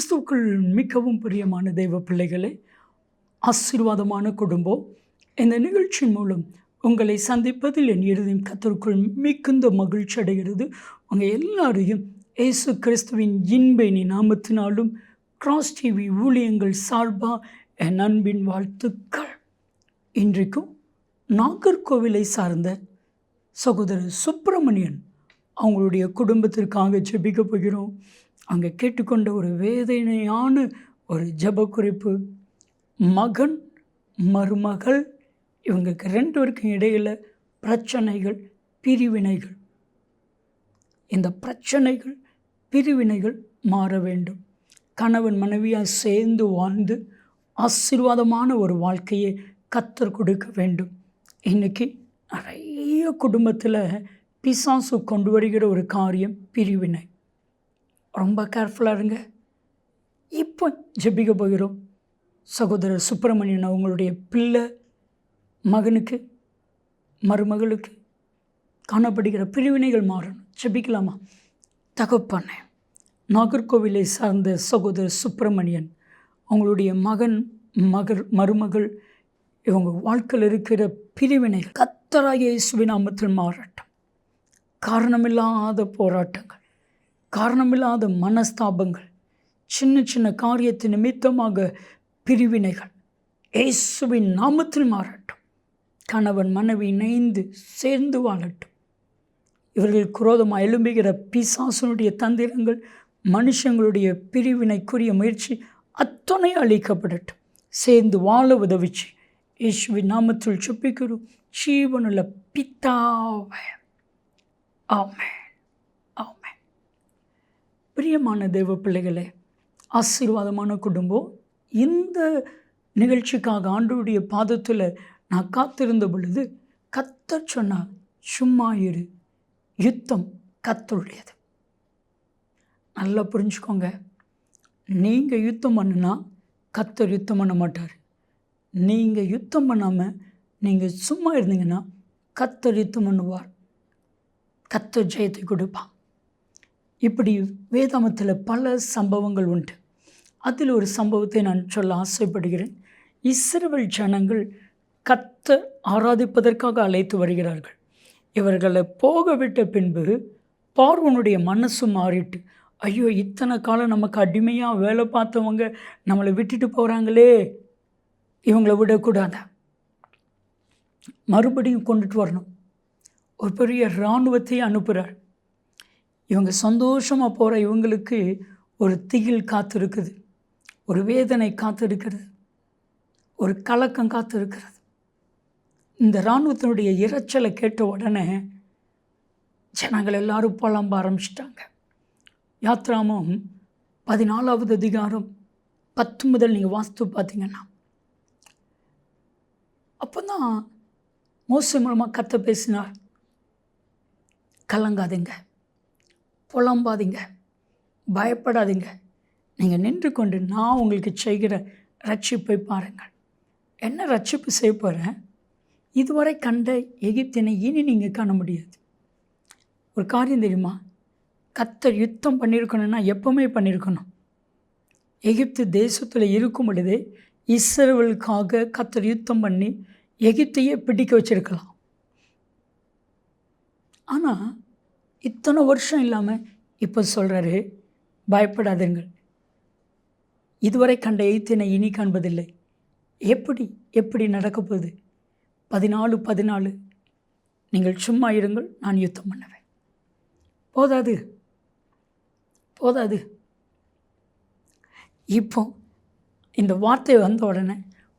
கிறிஸ்துவுக்குள் மிகவும் பிரியமான தெய்வ பிள்ளைகளே ஆசீர்வாதமான குடும்பம் இந்த நிகழ்ச்சியின் மூலம் உங்களை சந்திப்பதில் என் இறுதியும் கத்தருக்குள் மிகுந்த மகிழ்ச்சி அடைகிறது. உங்கள் எல்லாரையும் இயேசு கிறிஸ்துவின் இன்பைனி நாமத்தினாலும் கிராஸ் டிவி ஊழியங்கள் சார்பா என் அன்பின் வாழ்த்துக்கள். இன்றைக்கும் நாகர்கோவிலை சார்ந்த சகோதரர் சுப்பிரமணியன் அவங்களுடைய குடும்பத்திற்காக ஜெபிக்க போகிறோம். அங்கே கேட்டுக்கொண்ட ஒரு வேதனையான ஒரு ஜெப குறிப்பு மகன் மருமகள் இவங்களுக்கு ரெண்டு பேருக்கும் இடையில் பிரச்சனைகள் பிரிவினைகள். இந்த பிரச்சனைகள் பிரிவினைகள் மாற வேண்டும். கணவன் மனைவியாக சேர்ந்து வாழ்ந்து ஆசீர்வாதமான ஒரு வாழ்க்கையை கத்தர் கொடுக்க வேண்டும். இன்றைக்கி நிறைய குடும்பத்தில் பிசாசு கொண்டு வருகிற ஒரு காரியம் பிரிவினை. ரொம்ப கேர்ஃபுல்லாக இருங்க. இப்போ ஜெபிக்க போகிறோம். சகோதரர் சுப்பிரமணியன் அவங்களுடைய பிள்ளை மகனுக்கு மருமகளுக்கு காணப்படுகிற பிரிவினைகள் மாறணும். ஜெபிக்கலாமா? தகப்பண்ணே நாகர்கோவிலை சார்ந்த சகோதரர் சுப்பிரமணியன் அவங்களுடைய மகன் மகர் மருமகள் இவங்க வாழ்க்கையில் இருக்கிற பிரிவினைகள் கத்தராக இயேசுவின் நாமத்தில் மாறட்டும். காரணமில்லாத போராட்டங்கள். காரணமில்லாத மனஸ்தாபங்கள் சின்ன சின்ன காரியத்து நிமித்தமாக பிரிவினைகள். இயேசுவின் நாமத்தில் மாறட்டும். கணவன் மனைவி இணைந்து சேர்ந்து வாழட்டும். இவர்கள் குரோதமாக எழும்புகிற பிசாசனுடைய தந்திரங்கள் மனுஷங்களுடைய பிரிவினைக்குரிய முயற்சி அத்தனை அழிக்கப்படட்டும். சேர்ந்து வாழ உதவிச்சு இயேசுவின் நாமத்தில் சுப்பிக்கிறோம். ஜீவனுள்ள பித்தாவை ஆமாம் பிரியமான தேவ பிள்ளைகளே ஆசீர்வாதமான குடும்பம் இந்த நிகழ்ச்சிக்காக ஆண்டோடைய பாதத்தில் நான் காத்திருந்த பொழுது கத்த சொன்னால் சும்மா இரு யுத்தம் கத்தருடையது. நல்லா புரிஞ்சுக்கோங்க. நீங்கள் யுத்தம் பண்ணுனா கத்தர் யுத்தம் பண்ண மாட்டார். நீங்கள் யுத்தம் பண்ணாமல் நீங்கள் சும்மா இருந்தீங்கன்னா கத்தர் யுத்தம் பண்ணுவார். கத்தர் ஜெயத்தை கொடுப்பான் இப்படி வேதாமத்தில் பல சம்பவங்கள் உண்டு. அதில் ஒரு சம்பவத்தை நான் சொல்ல ஆசைப்படுகிறேன். இஸ்ரவேல் ஜனங்கள் கத்த ஆராதிப்பதற்காக அழைத்து வருகிறார்கள். இவர்களை போகவிட்ட பின்பு பார்வனுடைய மனசு மாறிட்டு ஐயோ இத்தனை காலம் நமக்கு அடிமையாக வேலை பார்த்தவங்க நம்மளை விட்டுட்டு போகிறாங்களே இவங்களை விடக்கூடாது? மறுபடியும் கொண்டுட்டு வரணும். ஒரு பெரிய இராணுவத்தை அனுப்புகிறார் இவங்க சந்தோஷமாக போகிற இவங்களுக்கு ஒரு திகில் காத்திருக்குது. ஒரு வேதனை காத்திருக்கிறது. ஒரு கலக்கம் காத்திருக்கிறது. இந்த இராணுவத்தினுடைய இரைச்சலை கேட்ட உடனே ஜனங்கள் எல்லாரும் புலம்ப ஆரம்பிச்சிட்டாங்க. யாத்ராமும் பதினாலாவது அதிகாரம் பத்து முதல் நீங்கள் வாஸ்து பார்த்தீங்கன்னா அப்போ தான் மோசம் மூலமாக கத்த பேசினார். கலங்காதுங்க. புலம்பாதீங்க. பயப்படாதீங்க. நீங்கள் நின்று கொண்டு நான் உங்களுக்கு செய்கிற ரட்சிப்பை பாருங்கள். என்ன ரட்சிப்பு செய்ய போகிறேன் இதுவரை கண்ட எகிப்தினை இனி நீங்கள் காண முடியாது. ஒரு காரியம் தெரியுமா? கத்தர் யுத்தம் பண்ணியிருக்கணும்னா எப்போவுமே பண்ணியிருக்கணும் எகிப்து தேசத்தில் இருக்கும் பொழுதே இஸ்ரேலுக்காக கத்தர் யுத்தம் பண்ணி எகிப்தையே பிடிக்க வச்சிருக்கலாம். ஆனால் இத்தனை வருஷம் இல்லாமல் இப்போ சொல்கிறாரு பயப்படாதீங்கள் இதுவரை கண்ட எய்த்தினை இனி காண்பதில்லை. எப்படி எப்படி நடக்கப்போகுது பதினாலு பதினாலு. நீங்கள் சும்மா இருங்கள் நான் யுத்தம் பண்ணுவேன். போதாது போதாது. இப்போ இந்த வார்த்தை வந்த உடனே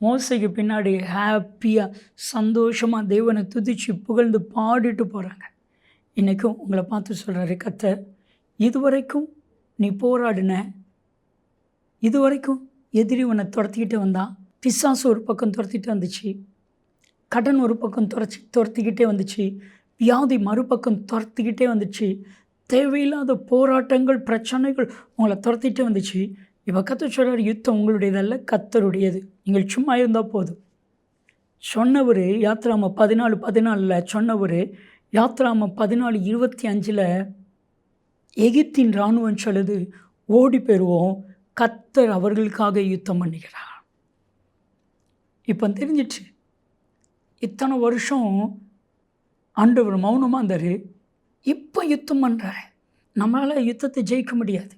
மோசைக்கு பின்னாடி ஹாப்பியாக சந்தோஷமாக தேவனை துதிச்சு புகழ்ந்து பாடிட்டு போகிறாங்க இன்றைக்கும் உங்களை பார்த்து சொல்கிறாரு கத்தர் இதுவரைக்கும் நீ போராடின இதுவரைக்கும் எதிரி உன்னை துரத்திக்கிட்டு வந்தான். பிசாசு ஒரு பக்கம் துரத்திட்டு வந்துச்சு. கடன் ஒரு பக்கம் துரச்சி துரத்திக்கிட்டே வந்துச்சு. வியாதி மறுபக்கம் துரத்திக்கிட்டே வந்துச்சு. தேவையில்லாத போராட்டங்கள் பிரச்சனைகள் உங்களை துரத்திட்டே வந்துச்சு. இப்போ கத்த சொல்கிறார் யுத்தம் உங்களுடையதல்ல கத்தருடையது. நீங்கள் சும்மா இருந்தால் போதும். சொன்னவர் யாத்திராம பதினாலு பதினாலில் சொன்னவர் யாத்ராமம் பதினாலு இருபத்தி அஞ்சில் எகிப்தின் இராணுவம் சொல்லுது ஓடி பெறுவோம். கத்தர் அவர்களுக்காக யுத்தம் பண்ணுகிறார். இப்போ தெரிஞ்சிச்சு. இத்தனை வருஷம் ஆண்டவர் மௌனமாக இருந்தார். இப்போ யுத்தம் பண்ணுறாரு நம்மளால் யுத்தத்தை ஜெயிக்க முடியாது.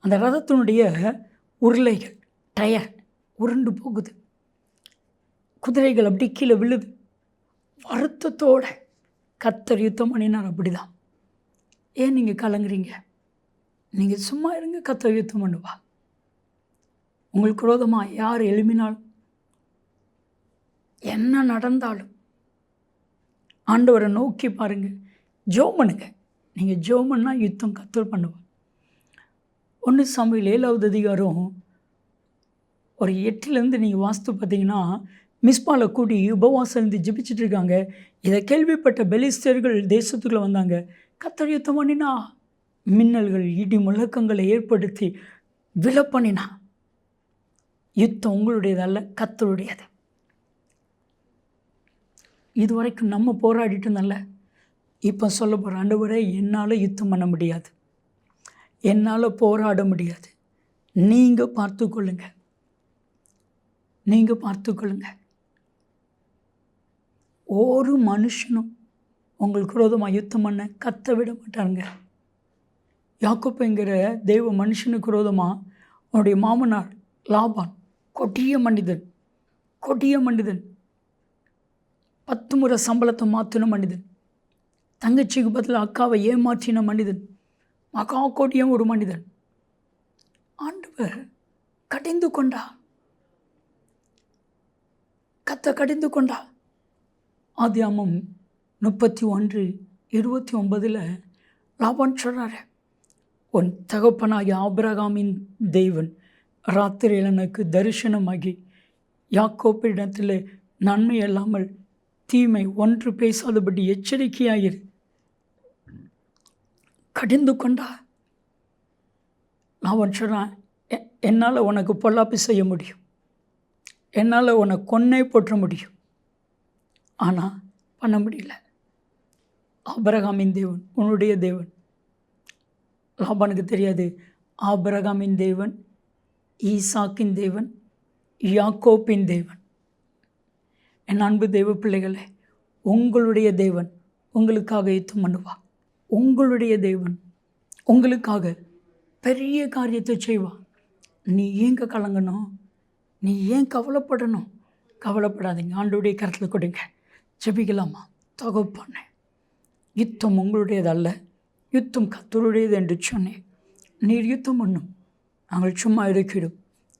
அந்த ரதத்தினுடைய உருளைகள் டயர் உருண்டு போகுது. குதிரைகள் அப்படி கீழே விழுது. வருத்தத்தோட கத்தர் யுத்தம் பண்ணினார் அப்படிதான். ஏன் நீங்கள் கலங்குறீங்க? நீங்கள் சும்மா இருங்க கத்தர் யுத்தம் பண்ணுவா. உங்களுக்கு விரோதமாக யார் எழுப்பினாலும் என்ன நடந்தாலும் ஆண்டவரை நோக்கி பாருங்கள் ஜோம் பண்ணுங்க நீங்கள் ஜோம் பண்ணால் யுத்தம் கத்தர் பண்ணுவார் ஒன்று சமையல் ஏழாவது அதிகாரம் ஒரு எட்டுலேருந்து நீங்கள் வாஸ்து பார்த்தீங்கன்னா மிஸ்பால கூடி உபவாசம் இருந்து ஜெபிச்சுட்டு இருக்காங்க. இதை கேள்விப்பட்ட பெலிஸ்தர்கள் தேசத்துக்குள்ளே வந்தாங்க. கத்தர் யுத்தம் பண்ணினா மின்னல்கள் இடி முழக்கங்களை ஏற்படுத்தி விழ பண்ணினா யுத்தம் உங்களுடையதல்ல கத்தருடையது இது வரைக்கும் நம்ம போராடிட்டு இருந்தோம்ல இப்போ சொல்ல போகிற ஆண்டவரே என்னால் யுத்தம் பண்ண முடியாது. என்னால் போராட முடியாது. நீங்கள் பார்த்து கொள்ளுங்கள் நீங்கள் பார்த்து கொள்ளுங்கள் ஒரு மனுஷனும் உங்களுக்கு விரோதமாக யுத்தம் பண்ண கத்த விட மாட்டாங்க யாக்கோப்புங்கிற தெய்வ மனுஷனுக்கு விரோதமாக அவனுடைய மாமனார் லாபான் கொட்டிய மனிதன் கொடிய மனிதன் பத்து முறை சம்பளத்தை மாற்றின மனிதன் தங்கச்சிக்கு பதில் அக்காவை ஏமாற்றின மனிதன் மகா கோட்டியம் ஒரு மனிதன். ஆண்டவர் கடிந்து கொண்டா. கத்த கடிந்து கொண்டா. ஆதியாமம் முப்பத்தி ஒன்று இருபத்தி ஒன்பதில் லாபான் சொல்கிறாரு உன் தகப்பனாகிய ஆபிரகாமின் தெய்வன் ராத்திரியில் எனக்கு தரிசனமாகி யாக்கோப்பிடத்தில் நன்மை அல்லாமல் தீமை ஒன்று பேசாதபடி எச்சரிக்கையாயிரு. கடிந்து கொண்டா? நான் சொன்னான் என்னால் உனக்கு பொல்லாப்பு செய்ய முடியும். என்னால் உனக்கு கொன்னே போற்ற முடியும். ஆனால் பண்ண முடியல. ஆபரகாமின் தேவன் உன்னுடைய தேவன். லாபானுக்கு தெரியாது. ஆபரகாமின் தேவன் ஈசாக்கின் தேவன் யாக்கோப்பின் தேவன். என் அன்பு தெய்வ பிள்ளைகளே உங்களுடைய தேவன் உங்களுக்காக யுத்தம் பண்ணுவா. உங்களுடைய தேவன் உங்களுக்காக பெரிய காரியத்தை செய்வா. நீ ஏங்க கலங்கணும்? நீ ஏன் கவலைப்படணும்? கவலைப்படாதீங்க. ஆண்டுடைய கருத்தில் கொடுங்க. ஜெபிக்கலாமா தகப்பானே யுத்தம் உங்களுடையது அல்ல யுத்தம் கத்தருடையது என்று சொன்னேன். நீர் யுத்தம் பண்ணும். நாங்கள் சும்மா இருக்கிறோம்.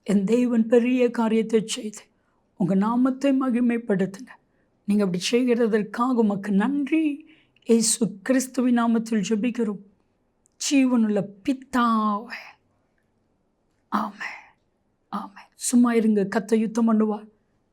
என் தெய்வன் பெரிய காரியத்தை செய்து உங்கள் நாமத்தை மகிமைப்படுத்துங்க நீங்கள் அப்படி செய்கிறதற்காக உமக்கு நன்றி. ஏசு கிறிஸ்துவின் நாமத்தில் ஜெபிக்கிறோம். ஜீவனுள்ள பித்தாவே ஆமே ஆமே சும்மா இருங்க. கத்தை யுத்தம் பண்ணுவார்.